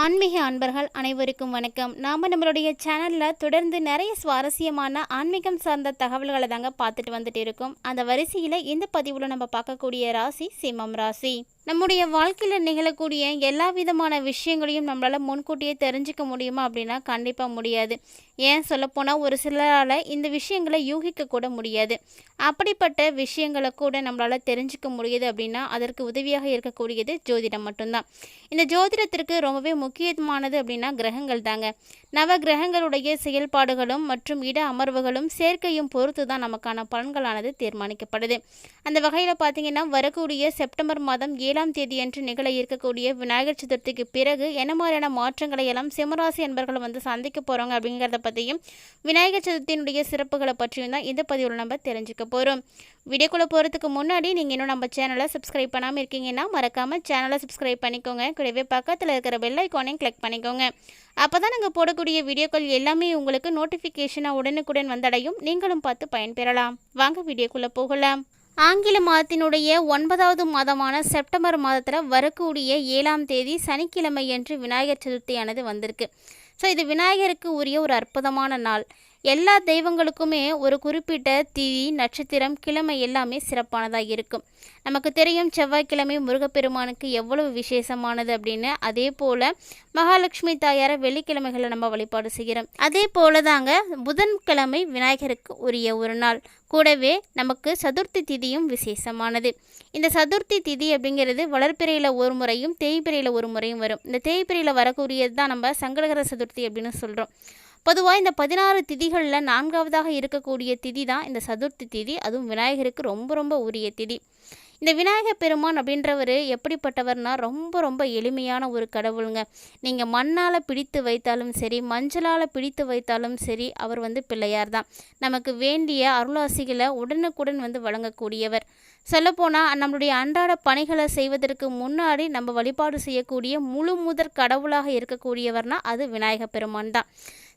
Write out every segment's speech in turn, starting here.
ஆன்மீக அன்பர்கள் அனைவருக்கும் வணக்கம். நாம் நம்மளுடைய சேனலில் தொடர்ந்து நிறைய சுவாரஸ்யமான ஆன்மீகம் சார்ந்த தகவல்களை தாங்க பார்த்துட்டு வந்துட்டு இருக்கோம். அந்த வரிசையில் இந்த பதிவில் நம்ம பார்க்கக்கூடிய ராசி சிம்மம் ராசி. நம்முடைய வாழ்க்கையில் நிகழக்கூடிய எல்லா விதமான விஷயங்களையும் நம்மளால் முன்கூட்டியே தெரிஞ்சுக்க முடியுமா அப்படின்னா கண்டிப்பாக முடியாது. ஏன் சொல்லப்போனால் ஒரு சிலரால் இந்த விஷயங்களை யூகிக்க கூட முடியாது. அப்படிப்பட்ட விஷயங்களை கூட நம்மளால் தெரிஞ்சுக்க முடியுது அப்படின்னா அதற்கு உதவியாக இருக்கக்கூடியது ஜோதிடம் மட்டும்தான். இந்த ஜோதிடத்திற்கு ரொம்பவே முக்கியமானது அப்படின்னா கிரகங்கள் தாங்க. நவ கிரகங்களுடைய செயல்பாடுகளும் மற்றும் இட அமர்வுகளும் சேர்க்கையும் பொறுத்து தான் நமக்கான பலன்களானது தீர்மானிக்கப்படுது. அந்த வகையில் பார்த்தீங்கன்னா வரக்கூடிய செப்டம்பர் மாதம் ஏழாம் தேதியன்று நிகழ இருக்கக்கூடிய விநாயகர் சதுர்த்திக்கு பிறகு என்ன மாதிரியான மாற்றங்களை எல்லாம் சிம்மராசி என்பர்கள் வந்து சந்திக்க போகிறாங்க அப்படிங்கிறத பற்றியும் விநாயகர் சதுர்த்தியினுடைய சிறப்புகளை பற்றியும் தான் இந்த பதிவில் நம்ம தெரிஞ்சுக்க போகிறோம் வீடியோக்குள்ளே போகிறதுக்கு முன்னாடி நீங்கள் இன்னும் நம்ம சேனலை சப்ஸ்கிரைப் பண்ணாமல் இருக்கீங்கன்னா மறக்காமல் சேனலை சப்ஸ்கிரைப் பண்ணிக்கோங்க. கூடவே பக்கத்தில் இருக்கிற பெல்லை ஐக்கானையும் கிளிக் பண்ணிக்கோங்க. அப்போ தான் நாங்கள் போடக்கூடிய வீடியோக்கள் எல்லாமே உங்களுக்கு நோட்டிஃபிகேஷனாக உடனுக்குடன் வந்தடையும். நீங்களும் பார்த்து பயன்பெறலாம். வாங்க வீடியோக்குள்ளே போகலாம். ஆங்கில மாதத்தினுடைய ஒன்பதாவது மாதமான செப்டம்பர் மாதத்தில் வரக்கூடிய ஏழாம் தேதி சனிக்கிழமை என்று விநாயகர் சதுர்த்தியானது வந்திருக்கு. ஸோ இது விநாயகருக்கு உரிய ஒரு அற்புதமான நாள். எல்லா தெய்வங்களுக்குமே ஒரு குறிப்பிட்ட திதி நட்சத்திரம் கிழமை எல்லாமே சிறப்பானதாக இருக்கும். நமக்கு தெரியும் செவ்வாய்க்கிழமை முருகப்பெருமானுக்கு எவ்வளவு விசேஷமானது அப்படின்னு. அதே போல் மகாலட்சுமி தாயாரை வெள்ளிக்கிழமைகளை நம்ம வழிபாடு செய்கிறோம். அதே போல தாங்க புதன்கிழமை விநாயகருக்கு உரிய ஒரு நாள். கூடவே நமக்கு சதுர்த்தி திதியும் விசேஷமானது. இந்த சதுர்த்தி திதி அப்படிங்கிறது வளர்ப்பிறையில் ஒரு முறையும் தேய்பிறையில் ஒரு முறையும் வரும். இந்த தேய்பிறையில் வரக்கூடியது தான் நம்ம சங்கடகர சதுர்த்தி அப்படின்னு சொல்கிறோம் பொதுவாக இந்த பதினாறு திதிகளில் நான்காவதாக இருக்கக்கூடிய திதி தான் இந்த சதுர்த்தி திதி. அதுவும் விநாயகருக்கு ரொம்ப ரொம்ப உரிய திதி. இந்த விநாயகர் பெருமான் அப்படின்றவர் எப்படிப்பட்டவர்னா ரொம்ப ரொம்ப எளிமையான ஒரு கடவுளுங்க. நீங்கள் மண்ணால் பிடித்து வைத்தாலும் சரி மஞ்சளால் பிடித்து வைத்தாலும் சரி அவர் வந்து பிள்ளையார் தான் நமக்கு வேண்டிய அருளாசிகளை உடனுக்குடன் வந்து வழங்கக்கூடியவர். சொல்லப்போனால் நம்மளுடைய அன்றாட பணிகளை செய்வதற்கு முன்னாடி நம்ம வழிபாடு செய்யக்கூடிய முழு முதற் கடவுளாக இருக்கக்கூடியவர்னா அது விநாயகர் பெருமான் தான்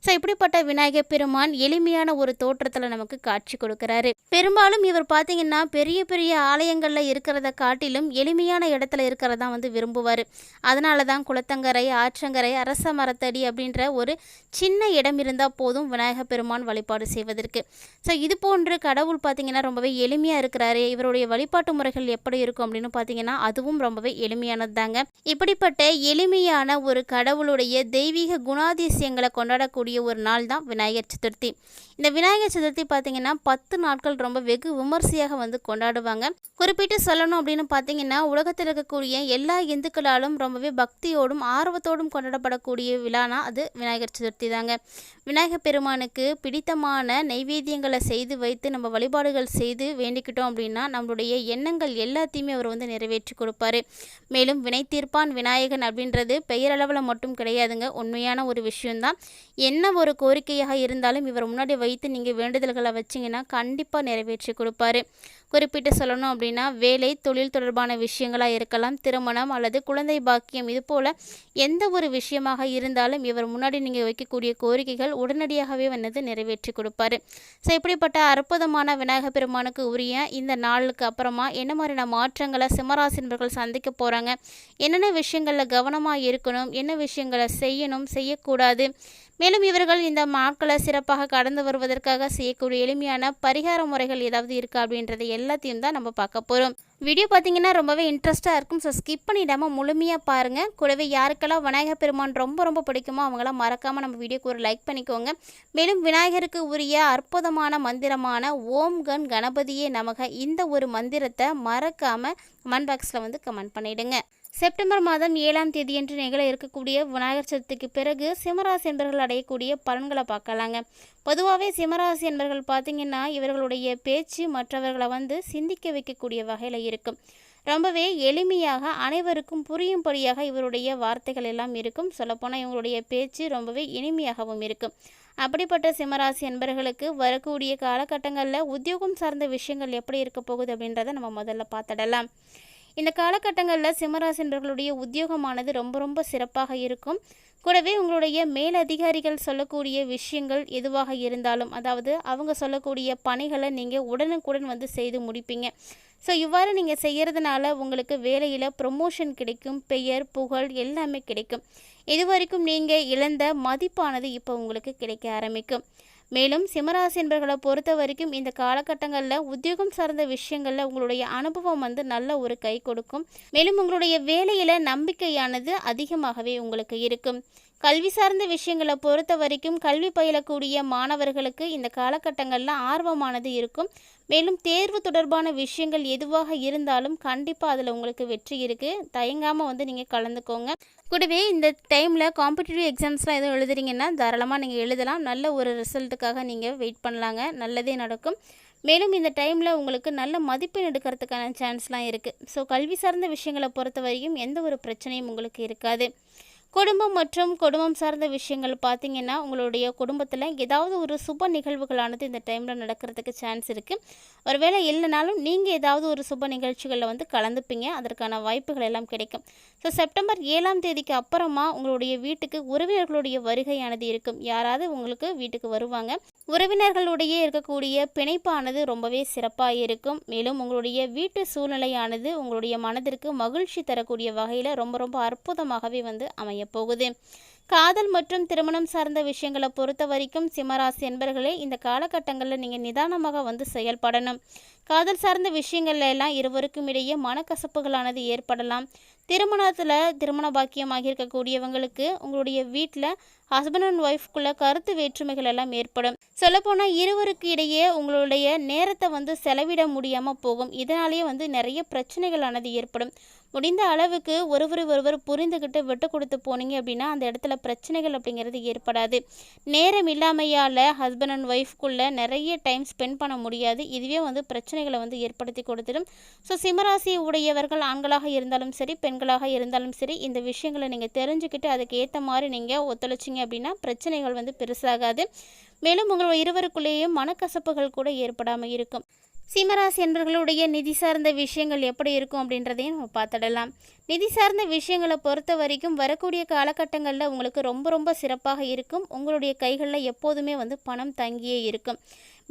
ஸோ இப்படிப்பட்ட விநாயகர் பெருமான் எளிமையான ஒரு தோற்றத்தில் நமக்கு காட்சி கொடுக்குறாரு. பெரும்பாலும் இவர் பார்த்தீங்கன்னா பெரிய பெரிய ஆலயங்களில் இருக்கிறத காட்டிலும் எளிமையான இடத்துல இருக்கிறதா வந்து விரும்புவார். அதனால தான் குளத்தங்கரை ஆற்றங்கரை அரச மரத்தடி அப்படின்ற ஒரு சின்ன இடம் இருந்தால் போதும் விநாயகர் பெருமான் வழிபாடு செய்வதற்கு. ஸோ இது போன்று கடவுள் பார்த்தீங்கன்னா ரொம்பவே எளிமையாக இருக்கிறாரு. இவருடைய வழிபாட்டு முறைகள் எப்படி இருக்கும் அப்படின்னு பார்த்தீங்கன்னா அதுவும் ரொம்பவே எளிமையானது தாங்க இப்படிப்பட்ட எளிமையான ஒரு கடவுளுடைய தெய்வீக குணாதிசயங்களை கொண்டாடக்கூடிய ஒரு நாள் தான் விநாயகர் சதுர்த்தி. இந்த விநாயகர் சதுர்த்தி பார்த்தீங்கன்னா பத்து நாட்கள் ரொம்ப வெகு விமர்சையாக வந்து கொண்டாடுவாங்க. குறிப்பிட்டு சொல்லணும் அப்படின்னு பார்த்தீங்கன்னா உலகத்தில் இருக்கக்கூடிய எல்லா இந்துக்களாலும் ரொம்பவே பக்தியோடும் ஆர்வத்தோடும் கொண்டாடப்படக்கூடிய விழானா அது விநாயகர் சதுர்த்தி தாங்க. விநாயகர் பெருமானுக்கு பிடித்தமான நைவேத்தியங்களை செய்து வைத்து நம்ம வழிபாடுகள் செய்து வேண்டிக்கிட்டோம் அப்படின்னா நம்மளுடைய எண்ணங்கள் எல்லாத்தையுமே அவர் வந்து நிறைவேற்றி கொடுப்பாரு. மேலும் வினை தீர்ப்பான் விநாயகன் அப்படின்றது பெயரளவில் மட்டும் கிடையாதுங்க. உண்மையான ஒரு விஷயம்தான். என்ன என்ன ஒரு கோரிக்கையாக இருந்தாலும் இவர் முன்னாடி வைத்து நீங்கள் வேண்டுதல்களை வச்சிங்கன்னா கண்டிப்பாக நிறைவேற்றி கொடுப்பாரு. குறிப்பிட்டு சொல்லணும் அப்படின்னா வேலை தொழில் தொடர்பான விஷயங்களாக இருக்கலாம் திருமணம் அல்லது குழந்தை பாக்கியம் இது போல் எந்த ஒரு விஷயமாக இருந்தாலும் இவர் முன்னாடி நீங்கள் வைக்கக்கூடிய கோரிக்கைகள் உடனடியாகவே வந்து நிறைவேற்றி கொடுப்பாரு. ஸோ இப்படிப்பட்ட அற்புதமான விநாயகர் பெருமானுக்கு உரிய இந்த நாளுக்கு அப்புறமா என்ன மாதிரியான மாற்றங்களை சிம்மராசினர்கள் சந்திக்க போகிறாங்க என்னென்ன விஷயங்களில் கவனமாக இருக்கணும்? என்ன விஷயங்களை செய்யணும்? செய்யக்கூடாது? மேலும் இவர்கள் இந்த நாட்களை சிறப்பாக கடந்து வருவதற்காக செய்யக்கூடிய எளிமையான பரிகார முறைகள் ஏதாவது இருக்கா அப்படின்றத எல்லாத்தையும் தான் நம்ம பார்க்க போகிறோம் வீடியோ பார்த்தீங்கன்னா ரொம்பவே இன்ட்ரெஸ்ட்டாக இருக்கும். ஸோ ஸ்கிப் பண்ணிடாமல் முழுமையாக பாருங்கள் கூடவே யாருக்கெல்லாம் விநாயகர் பெருமான் ரொம்ப ரொம்ப பிடிக்குமோ அவங்களாம் மறக்காமல் நம்ம வீடியோக்கு ஒரு லைக் பண்ணிக்கோங்க. மேலும் விநாயகருக்கு உரிய அற்புதமான மந்திரமான ஓம் கண் கணபதியே நமக. இந்த ஒரு மந்திரத்தை மறக்காமல் கமெண்ட் பாக்ஸில் வந்து கமெண்ட் பண்ணிவிடுங்க செப்டம்பர் மாதம் ஏழாம் தேதியன்று நிகழ இருக்கக்கூடிய விநாயகர் சதுர்த்திக்கு பிறகு சிம்மராசி என்பர்கள் அடையக்கூடிய பலன்களை பார்க்கலாங்க. பொதுவாகவே சிம்மராசி என்பர்கள் பார்த்திங்கன்னா இவர்களுடைய பேச்சு மற்றவர்களை வந்து சிந்திக்க வைக்கக்கூடிய வகையில் இருக்கும். ரொம்பவே எளிமையாக அனைவருக்கும் புரியும்படியாக இவருடைய வார்த்தைகள் எல்லாம் இருக்கும். சொல்லப்போனால் இவங்களுடைய பேச்சு ரொம்பவே இனிமையாகவும் இருக்கும். அப்படிப்பட்ட சிம்மராசி என்பர்களுக்கு வரக்கூடிய காலகட்டங்களில் உத்தியோகம் சார்ந்த விஷயங்கள் எப்படி இருக்க போகுது அப்படின்றத நம்ம முதல்ல பார்த்துடலாம். இந்த காலகட்டங்களில் சிம்மராசினர்களுடைய உத்தியோகமானது ரொம்ப ரொம்ப சிறப்பாக இருக்கும். கூடவே உங்களுடைய மேலதிகாரிகள் சொல்லக்கூடிய விஷயங்கள் எதுவாக இருந்தாலும் அதாவது அவங்க சொல்லக்கூடிய பணிகளை நீங்கள் உடனுக்குடன் வந்து செய்து முடிப்பீங்க. ஸோ இவ்வாறு நீங்கள் செய்கிறதுனால உங்களுக்கு வேலையில் ப்ரொமோஷன் கிடைக்கும் பெயர் புகழ் எல்லாமே கிடைக்கும். இதுவரைக்கும் நீங்கள் இழந்த மதிப்பானது இப்போ உங்களுக்கு கிடைக்க ஆரம்பிக்கும். மேலும் சிம்மராசி என்பர்களை பொறுத்த வரைக்கும் இந்த காலகட்டங்களில் உத்தியோகம் சார்ந்த விஷயங்களில் உங்களுடைய அனுபவம் வந்து நல்ல ஒரு கை கொடுக்கும். மேலும் உங்களுடைய வேலையில் நம்பிக்கையானது அதிகமாகவே உங்களுக்கு இருக்கும். கல்வி சார்ந்த விஷயங்களை பொறுத்த வரைக்கும் கல்வி பயிலக்கூடிய மாணவர்களுக்கு இந்த காலகட்டங்களில் ஆர்வமானது இருக்கும். மேலும் தேர்வு தொடர்பான விஷயங்கள் எதுவாக இருந்தாலும் கண்டிப்பாக அதில் உங்களுக்கு வெற்றி இருக்குது தயங்காமல் வந்து நீங்கள் கலந்துக்கோங்க. கூடவே இந்த டைமில் காம்படிட்டிவ் எக்ஸாம்ஸ்லாம் எதுவும் எழுதுறீங்கன்னா தாராளமாக நீங்கள் எழுதலாம். நல்ல ஒரு ரிசல்ட்டுக்காக நீங்கள் வெயிட் பண்ணலாங்க. நல்லதே நடக்கும். மேலும் இந்த டைமில் உங்களுக்கு நல்ல மதிப்பெண் எடுக்கிறதுக்கான சான்ஸ்லாம் இருக்குது ஸோ கல்வி சார்ந்த விஷயங்களை பொறுத்த வரைக்கும் எந்த ஒரு பிரச்சனையும் உங்களுக்கு இருக்காது. குடும்பம் மற்றும் குடும்பம் சார்ந்த விஷயங்கள் பார்த்தீங்கன்னா உங்களுடைய குடும்பத்தில் ஏதாவது ஒரு சுப நிகழ்வுகளானது இந்த டைமில் நடக்கிறதுக்கு சான்ஸ் இருக்குது ஒருவேளை இல்லைனாலும் நீங்கள் ஏதாவது ஒரு சுப நிகழ்ச்சிகளில் வந்து கலந்துப்பீங்க. அதற்கான வாய்ப்புகள் எல்லாம் கிடைக்கும். ஸோ செப்டம்பர் ஏழாம் தேதிக்கு அப்புறமா உங்களுடைய வீட்டுக்கு உறவினர்களுடைய வருகையானது இருக்கும். யாராவது உங்களுக்கு வீட்டுக்கு வருவாங்க. உறவினர்களுடைய இருக்கக்கூடிய பிணைப்பானது ரொம்பவே சிறப்பாக இருக்கும். மேலும் உங்களுடைய வீட்டு சூழ்நிலையானது உங்களுடைய மனதிற்கு மகிழ்ச்சி தரக்கூடிய வகையில் ரொம்ப ரொம்ப அற்புதமாகவே வந்து அமையும். அமைய போகுது. காதல் மற்றும் திருமணம் சார்ந்த விஷயங்களை பொறுத்த வரைக்கும் சிம்மராசி என்பர்களே இந்த காலகட்டங்களில் நீங்கள் நிதானமாக வந்து செயல்படணும். காதல் சார்ந்த விஷயங்கள்ல எல்லாம் இருவருக்கும் இடையே மனக்கசப்புகளானது ஏற்படலாம். திருமணத்தில் திருமண பாக்கியமாக இருக்கக்கூடியவங்களுக்கு உங்களுடைய வீட்டில் ஹஸ்பண்ட் அண்ட் ஒய்ஃப்குள்ளே கருத்து வேற்றுமைகள் எல்லாம் ஏற்படும். சொல்லப்போனால் இருவருக்கு இடையே உங்களுடைய நேரத்தை வந்து செலவிட முடியாமல் போகும். இதனாலேயே வந்து நிறைய பிரச்சனைகளானது ஏற்படும். முடிந்த அளவுக்கு ஒருவர் ஒருவர் புரிந்துக்கிட்டு விட்டு கொடுத்து போனீங்க அப்படின்னா அந்த இடத்துல பிரச்சனைகள் அப்படிங்கிறது ஏற்படாது. நேரம் இல்லாமையால் ஹஸ்பண்ட் அண்ட் ஒய்ஃப்குள்ளே நிறைய டைம் ஸ்பெண்ட் பண்ண முடியாது. இதுவே வந்து பிரச்சனைகளை வந்து ஏற்படுத்தி கொடுத்துடும். ஸோ சிம்மராசி உடையவர்கள் ஆண்களாக இருந்தாலும் சரி பெண் பெண்களாக இருந்தாலும் சரி இந்த விஷயங்களை நீங்கள் தெரிஞ்சுக்கிட்டு அதுக்கு ஏற்ற மாதிரி நீங்கள் ஒத்துழைச்சிங்க அப்படின்னா பிரச்சனைகள் வந்து பெருசாகாது. மேலும் உங்கள் இருவருக்குள்ளேயும் மனக்கசப்புகள் கூட ஏற்படாமல் இருக்கும். சிம்மராசி என்பர்களுடைய நிதி சார்ந்த விஷயங்கள் எப்படி இருக்கும் அப்படின்றதையும் நம்ம பார்த்துடலாம். நிதி சார்ந்த விஷயங்களை பொறுத்த வரைக்கும் வரக்கூடிய காலகட்டங்களில் உங்களுக்கு ரொம்ப ரொம்ப சிறப்பாக இருக்கும். உங்களுடைய கைகளில் எப்போதுமே வந்து பணம் தங்கியே இருக்கும்.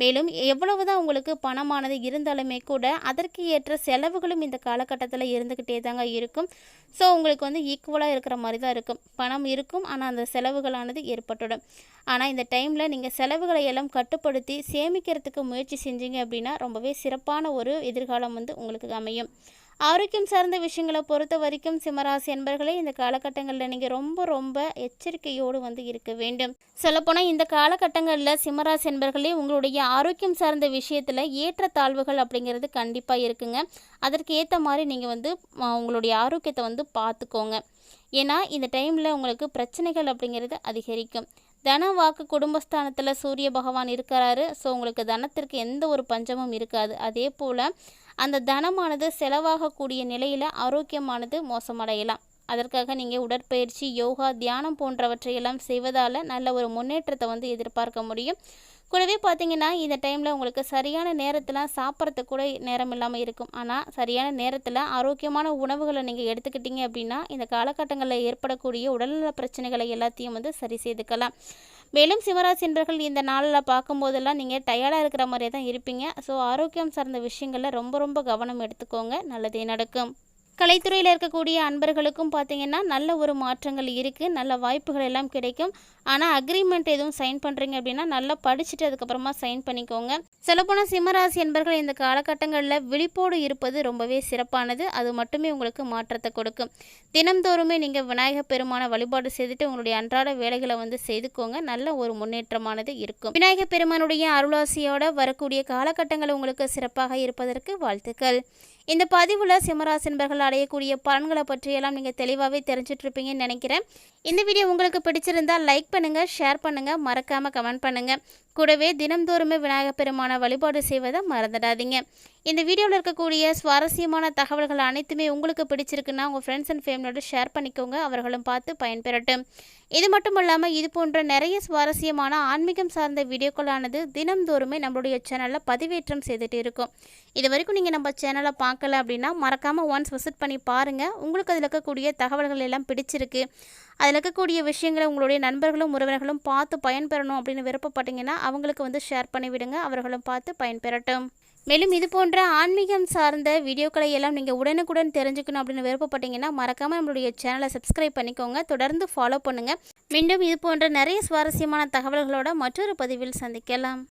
மேலும் எவ்வளவுதான் உங்களுக்கு பணமானது இருந்தாலுமே கூட அதற்கு ஏற்ற செலவுகளும் இந்த காலகட்டத்தில் இருந்துக்கிட்டே தாங்க இருக்கும். ஸோ உங்களுக்கு வந்து ஈக்குவலாக இருக்கிற மாதிரி தான் இருக்கும். பணம் இருக்கும் ஆனால் அந்த செலவுகளானது ஏற்பட்டுடும். ஆனால் இந்த டைமில் நீங்கள் செலவுகளை எல்லாம் கட்டுப்படுத்தி சேமிக்கிறதுக்கு முயற்சி செஞ்சீங்க அப்படின்னா ரொம்பவே சிறப்பான ஒரு எதிர்காலம் வந்து உங்களுக்கு அமையும். ஆரோக்கியம் சார்ந்த விஷயங்களை பொறுத்த வரைக்கும் சிம்மராசி என்பர்களே இந்த காலகட்டங்களில் நீங்கள் ரொம்ப ரொம்ப எச்சரிக்கையோடு வந்து இருக்க வேண்டும். சொல்லப்போனால் இந்த காலகட்டங்களில் சிம்மராசி என்பர்களே உங்களுடைய ஆரோக்கியம் சார்ந்த விஷயத்தில் ஏற்ற தாழ்வுகள் அப்படிங்கிறது கண்டிப்பாக இருக்குங்க. அதற்கு ஏற்ற மாதிரி நீங்கள் வந்து உங்களுடைய ஆரோக்கியத்தை வந்து பார்த்துக்கோங்க. ஏன்னா இந்த டைமில் உங்களுக்கு பிரச்சனைகள் அப்படிங்கிறது அதிகரிக்கும். தன வாக்கு குடும்பஸ்தானத்தில் சூரிய பகவான் இருக்கிறாரு. ஸோ உங்களுக்கு தனத்திற்கு எந்த ஒரு பஞ்சமும் இருக்காது. அதே போல் அந்த தனமானது செலவாகக்கூடிய நிலையில் ஆரோக்கியமானது மோசமடையலாம். அதற்காக நீங்கள் உடற்பயிற்சி யோகா தியானம் போன்றவற்றையெல்லாம் செய்வதால் நல்ல ஒரு முன்னேற்றத்தை வந்து எதிர்பார்க்க முடியும். கூடவே பார்த்தீங்கன்னா இந்த டைமில் உங்களுக்கு சரியான நேரத்தில் சாப்பிட்றதுக்கு கூட நேரம் இல்லாமல் இருக்கும். ஆனால் சரியான நேரத்தில் ஆரோக்கியமான உணவுகளை நீங்கள் எடுத்துக்கிட்டீங்க அப்படின்னா இந்த காலகட்டங்களில் ஏற்படக்கூடிய உடல்நல பிரச்சனைகளை எல்லாத்தையும் வந்து சரி செய்துக்கலாம். மேலும் சிவராசின்றர்கள் இந்த நாளில் பார்க்கும்போதெல்லாம் நீங்கள் டயர்டாக இருக்கிற மாதிரியே தான் இருப்பீங்க. ஸோ ஆரோக்கியம் சார்ந்த விஷயங்களில் ரொம்ப ரொம்ப கவனம் எடுத்துக்கோங்க. நல்லதே நடக்கும். கலைத்துறையில் இருக்கக்கூடிய அன்பர்களுக்கும் பார்த்தீங்கன்னா நல்ல ஒரு மாற்றங்கள் இருக்குது நல்ல வாய்ப்புகள் எல்லாம் கிடைக்கும். ஆனால் அக்ரிமெண்ட் எதுவும் சைன் பண்ணுறீங்க அப்படின்னா நல்லா படிச்சுட்டு அதுக்கப்புறமா சைன் பண்ணிக்கோங்க. சொல்லப்போனால் சிம்மராசி என்பர்கள் இந்த காலகட்டங்களில் விழிப்போடு இருப்பது ரொம்பவே சிறப்பானது. அது மட்டுமே உங்களுக்கு மாற்றத்தை கொடுக்கும். தினந்தோறுமே நீங்கள் விநாயகர் பெருமான வழிபாடு செய்துட்டு உங்களுடைய அன்றாட வேலைகளை வந்து செய்துக்கோங்க. நல்ல ஒரு முன்னேற்றமானது இருக்கும். விநாயகர் பெருமானுடைய அருளாசியோட வரக்கூடிய காலகட்டங்கள் உங்களுக்கு சிறப்பாக இருப்பதற்கு வாழ்த்துக்கள். இந்த பதிவில் சிம்மராசின்பர்கள் அடையக்கூடிய பலன்களை பற்றியெல்லாம் நீங்கள் தெளிவாகவே தெரிஞ்சிட்ருப்பீங்கன்னு நினைக்கிறேன். இந்த வீடியோ உங்களுக்கு பிடிச்சிருந்தால் லைக் பண்ணுங்கள் ஷேர் பண்ணுங்கள் மறக்காமல் கமெண்ட் பண்ணுங்கள் கூடவே தினம்தோறுமே விநாயகப் பெருமான வழிபாடு செய்வதை மறந்துடாதீங்க. இந்த வீடியோவில் இருக்கக்கூடிய சுவாரஸ்யமான தகவல்கள் அனைத்துமே உங்களுக்கு பிடிச்சிருக்குன்னா உங்கள் ஃப்ரெண்ட்ஸ் அண்ட் ஃபேமிலியோட ஷேர் பண்ணிக்கோங்க. அவர்களும் பார்த்து பயன்பெறட்டும். இது மட்டும் இல்லாமல் இது போன்ற நிறைய சுவாரஸ்யமான ஆன்மீகம் சார்ந்த வீடியோக்களானது தினம்தோறுமே நம்மளுடைய சேனலில் பதிவேற்றம் செய்துட்டு இருக்கும். இது வரைக்கும் நீங்கள் நம்ம சேனலை பார்க்கல அப்படின்னா மறக்காமல் ஒன்ஸ் விசிட் பண்ணி பாருங்கள் உங்களுக்கு அதில் இருக்கக்கூடிய தகவல்கள் எல்லாம் பிடிச்சிருக்கு. அதில் இருக்கக்கூடிய விஷயங்களை உங்களுடைய நண்பர்களும் உறவினர்களும் பார்த்து பயன்பெறணும் அப்படின்னு விருப்பப்பட்டீங்கன்னா அவங்களுக்கு வந்து ஷேர் பண்ணி விடுங்க அவர்களும் பார்த்து பயன்பெறட்டும். மேலும் இது போன்ற ஆன்மீகம் சார்ந்த வீடியோக்களை எல்லாம் நீங்கள் உடனுக்குடன் தெரிஞ்சுக்கணும் அப்படின்னு விருப்பப்பட்டீங்கன்னா மறக்காமல் நம்மளுடைய சேனலை சப்ஸ்கிரைப் பண்ணிக்கோங்க. தொடர்ந்து ஃபாலோ பண்ணுங்கள் மீண்டும் இது போன்ற நிறைய சுவாரஸ்யமான தகவல்களோட மற்றொரு பதிவில் சந்திக்கலாம்.